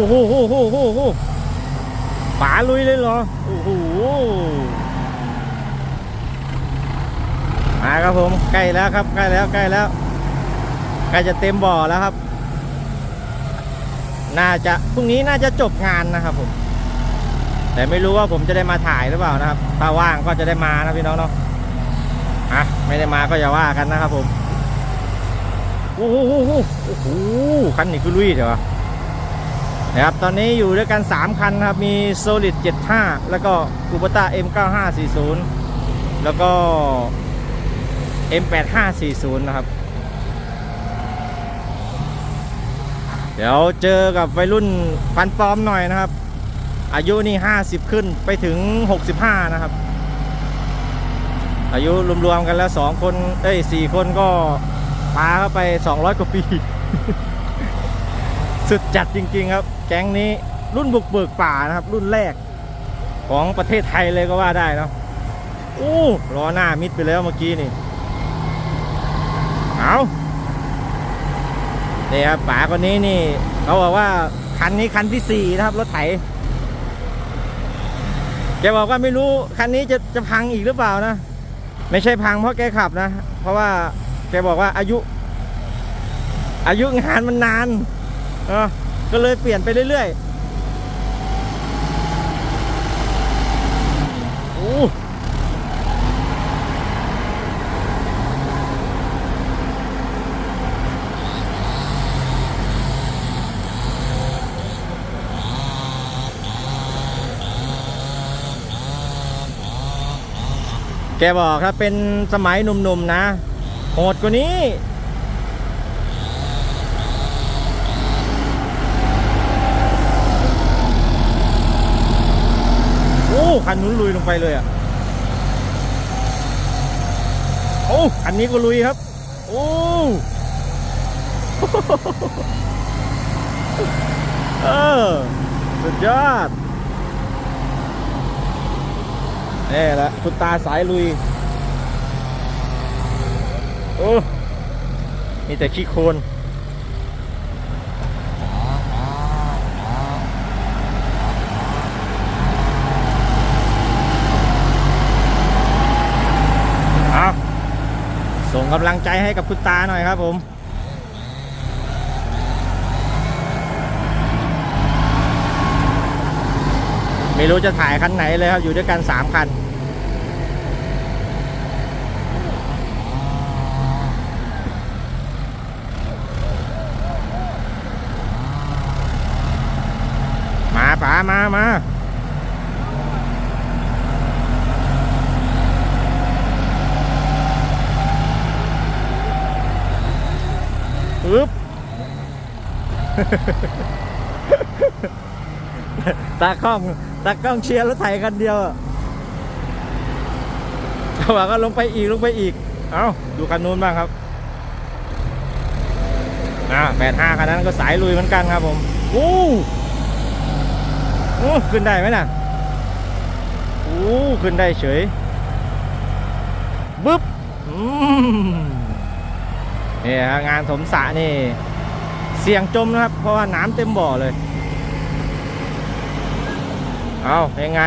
อ้โหโอ้โหโหโหป๋าลุยเลยเหรอ โอ้โห มาครับผม ใกล้แล้วครับ ใกล้แล้ว ใกล้แล้ว ใกล้จะเต็มบ่อแล้วครับ น่าจะพรุ่งนี้น่าจะจบงานนะครับผม แต่ไม่รู้ว่าผมจะได้มาถ่ายหรือเปล่านะครับ ถ้าว่างก็จะได้มานะพี่น้องเนาะ อะ ไม่ได้มาก็อย่าว่ากันนะครับผม โอ้โห โอ้โห คันนี้คือลุยเดี๋ยว นะครับตอนนี้อยู่ด้วยกัน 3 คันครับ มี Solid 75 แล้วก็ u b a t a M9540 แล้วก็ M8540 นะครับ เดี๋ยวเจอกับวัยรุ่นฟันปลอมหน่อยนะครับ อายุนี่ 50 ขึ้นไปถึง 65 นะครับ อายุรวมๆกันแล้ว 2 คน เอ้ย 4 คนก็ปาเข้าไป 200 กว่าปี สุดจัดจริง ๆ ครับ แก๊งนี้รุ่นบุกเบิกป่านะครับ รุ่นแรกของประเทศไทยเลยก็ว่าได้เนาะโอ้ล้อหน้ามิดไปแล้วเมื่อกี้นี่เอาเนี่ยครับป๋าคนนี้นี่เขาบอกว่าคันนี้คันที่สี่นะครับ รถไถแกบอกว่าไม่รู้คันนี้จะจะพังอีกหรือเปล่านะ ไม่ใช่พังเพราะแกขับนะ เพราะว่าแกบอกว่าอายุ อายุงานมันนานเออ ก็เลยเปลี่ยนไปเรื่อยๆโอ้แกบอกถ้าเป็นสมัยหนุ่มๆนะ โหดกว่านี้ คันนู้นลุยลงไปเลยอะโอ้คันนี้ก็ลุยครับ โอ้เออสุดยอดนี่แหละคุณตาสายลุย โอ้มีแต่ขี้โคลน เอาส่ง กำลังใจให้กับคุณตาหน่อยครับผมไม่รู้จะถ่ายคันไหนเลยครับ อยู่ด้วยกัน3คัน มาป๋ามามา ปึ๊บตากล้องตากล้องเชียร์รถไถคันเดียวอะเขาบอกก็ลงไปอีกลงไปอีก เอาดูคันนู้นบ้างครับอ่าแปดห้าคันนั้นก็สายลุยเหมือนกันครับผมอู้อู้ขึ้นได้ไหมน่ะอู้ขึ้นได้เฉยบึ๊บอืม นี่ฮะงานถมสระนี่ เสี่ยงจมนะครับ เพราะว่าน้ำเต็มบ่อเลย เอายังไง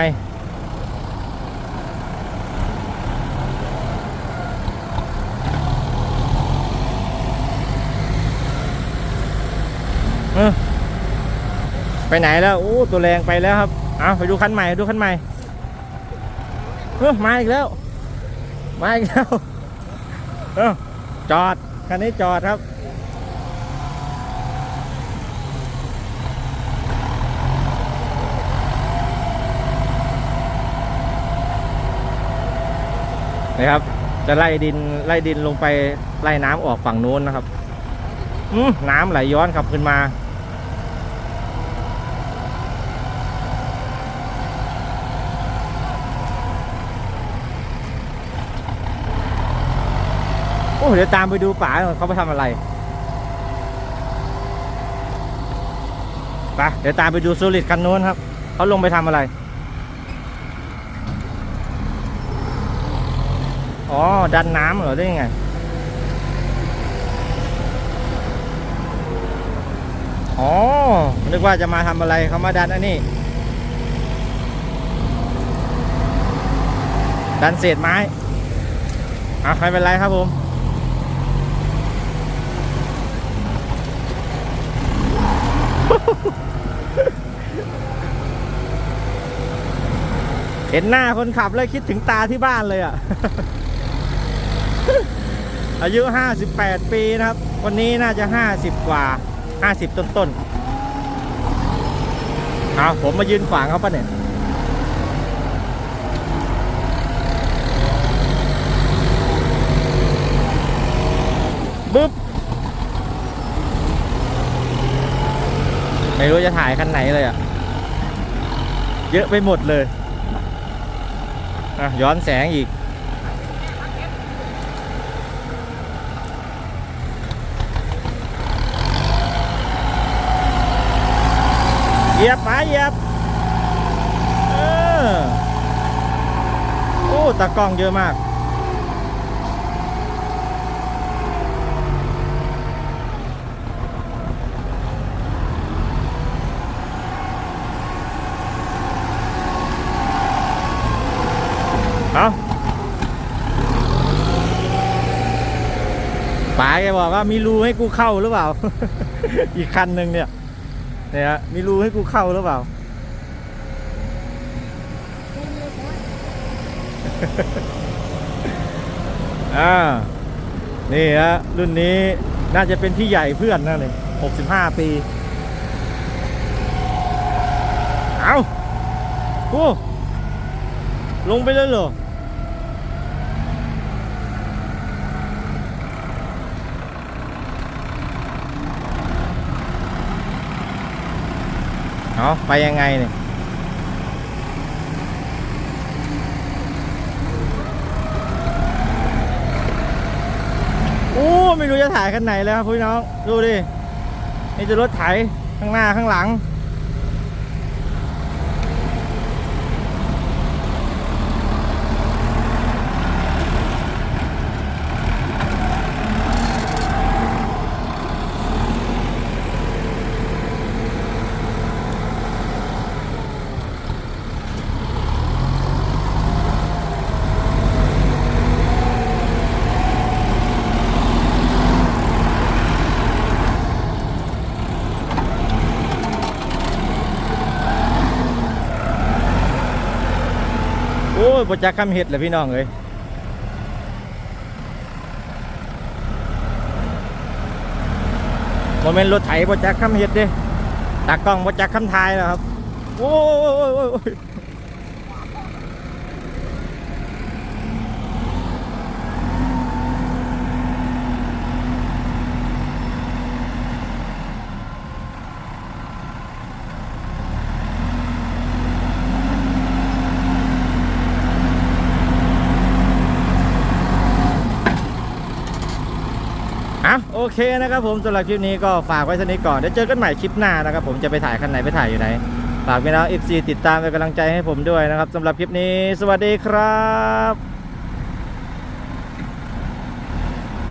ไปไหนแล้วโอ้ตัวแรงไปแล้วครับ เอาไปดูคันใหม่ดูคันใหม่เออมาอีกแล้ว มาอีกแล้วเออจอด คันนี้จอดครับ นะครับ จะไล่ดินไล่ดินลงไปไล่น้ำออกฝั่งนู้นนะครับ น้ำไหลย้อนขับขึ้นมา เดี๋ยวตามไปดูป่าเขาไปทำอะไรไปเดี๋ยวตามไปดูโซลิดคันนู้นครับ เขาลงไปทำอะไร อ๋อ ดันน้ำเหรอได้ยังไง อ๋อ นึกว่าจะมาทำอะไรเขามาดันอันนี้ ดันเศษไม้ อะไม่เป็นไรครับผม เห็นหน้าคนขับแล้วคิดถึงตาที่บ้านเลยอะ อายุ 58 ปีนะครับ วันนี้น่าจะ 50 กว่า 50 ต้นต้นเอาผมมายืนขวางเขาปะเนี่ย บึ๊บ ไม่รู้จะถ่ายคันไหนเลยอะ เยอะไปหมดเลย อะย้อนแสงอีก เหยียบมาเหยียบออโอ้ตะกล้องเยอะมาก แกบอกว่ามีรูให้กูเข้าหรือเปล่า อีกคันหนึ่งเนี่ย เนี่ยมีรูให้กูเข้าหรือเปล่า อ่า นี่ฮะรุ่นนี้น่าจะเป็นพี่ใหญ่เพื่อนนั่นเลยหกสิบห้าปี เอาโอ้ลงไปเลยเหรอ เอาไปยังไงเนี่ยโอ้ไม่รู้จะถ่ายคันไหนแล้วครับพี่น้อง ดูดินี่จะรถไถข้างหน้าข้างหลัง โอ้ยบจักคำเห็ดเลยพี่น้องเอ้ยโมเมนต์รถไถบจักคำเห็ดเด้ตากล้องบจักคำทายนะครับ โอ้ย อ้ยโอ้ยโอ้ยอะโอเคนะครับผมสำหรับคลิปนี้ก็ฝากไว้เท่านี้ก่อนเดี๋ยวเจอกันใหม่คลิปหน้านะครับผมจะไปถ่ายคันไหนไปถ่ายอยู่ไหนฝากพี่น้อง FC ติดตามเป็นกำลังใจให้ผมด้วยนะครับสำหรับคลิปนี้ สวัสดีครับ